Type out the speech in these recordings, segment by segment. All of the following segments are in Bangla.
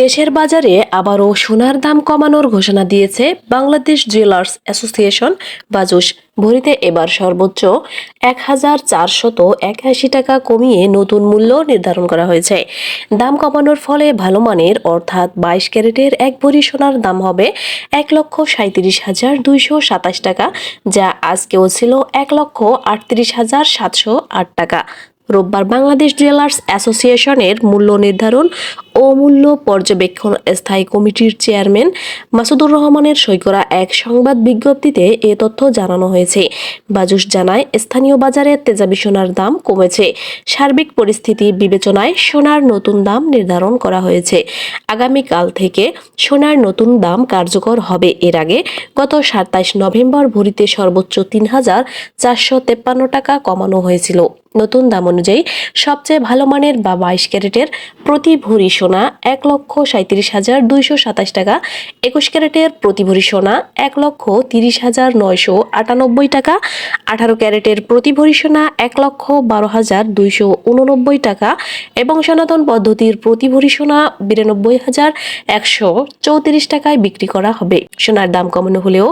দেশের বাজারে আবারও সোনার দাম কমানোর ঘোষণা দিয়েছে বাংলাদেশ জুয়েলার্স অ্যাসোসিয়েশন। বাজুস ভরিতে এবার সর্বোচ্চ এক হাজার চারশত একাশি টাকা কমিয়ে নতুন মূল্য নির্ধারণ করা হয়েছে। দাম কমানোর ফলে ভালো মানের, অর্থাৎ বাইশ ক্যারেটের এক ভরি সোনার দাম হবে এক লক্ষ সাঁত্রিশ হাজার দুইশো সাতাশ টাকা, যা আজকেও ছিল এক লক্ষ আটত্রিশ হাজার সাতশো আট টাকা। রোববার বাংলাদেশ জুয়েলার্স অ্যাসোসিয়েশনের মূল্য নির্ধারণ ও মূল্য পর্যবেক্ষণ স্থায়ী কমিটির চেয়ারম্যান মাসুদুর রহমানের সই করা এক সংবাদ বিজ্ঞপ্তিতে এ তথ্য জানানো হয়েছে। বাজুস জানায়, স্থানীয় বাজারে তেজাবি সোনার দাম কমেছে। সার্বিক পরিস্থিতি বিবেচনায় সোনার নতুন দাম নির্ধারণ করা হয়েছে। আগামীকাল থেকে সোনার নতুন দাম কার্যকর হবে। এর আগে গত সাতাইশ নভেম্বর ভরিতে সর্বোচ্চ তিন হাজার চারশো তেপ্পান্ন টাকা কমানো হয়েছিল। নতুন দাম অনুযায়ী সবচেয়ে ভালো মানের বা বাইশ ক্যারেটের প্রতি ভরি সোনা এক লক্ষ সাঁত্রিশ হাজার দুইশো সাতাশ টাকা, একুশ ক্যারেটের প্রতি ভরি সোনা এক লক্ষ তিরিশ হাজার নয়শো আটানব্বই টাকা, আঠারো ক্যারেটের প্রতি ভরি সোনা এক লক্ষ বারো হাজার দুইশো উননব্বই টাকা এবং সনাতন পদ্ধতির প্রতি ভরি সোনা বিরানব্বই হাজার একশো চৌত্রিশ টাকায় বিক্রি করা হবে। সোনার দাম কমানো হলেও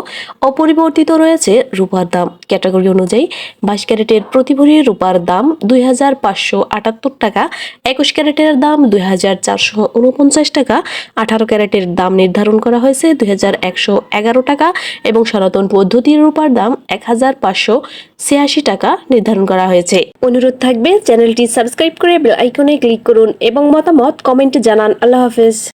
অপরিবর্তিত রয়েছে রূপার দাম। ক্যাটাগরি অনুযায়ী বাইশ ক্যারেটের প্রতি ভরি রূপার দাম দুই হাজার পাঁচশো আটাত্তর টাকা, একুশ ক্যারেটের দাম দুই হাজার চারশো উনপঞ্চাশ টাকা, আঠারো ক্যারেটের দাম নির্ধারণ করা হয়েছে দুই হাজার একশো এগারো টাকা এবং সনাতন পদ্ধতির রূপার দাম এক হাজার পাঁচশো ছিয়াশি টাকা নির্ধারণ করা হয়েছে। অনুরোধ থাকবে চ্যানেলটি সাবস্ক্রাইব করে বেল আইকনে ক্লিক করুন এবং মতামত কমেন্টে জানান। আল্লাহ হাফেজ।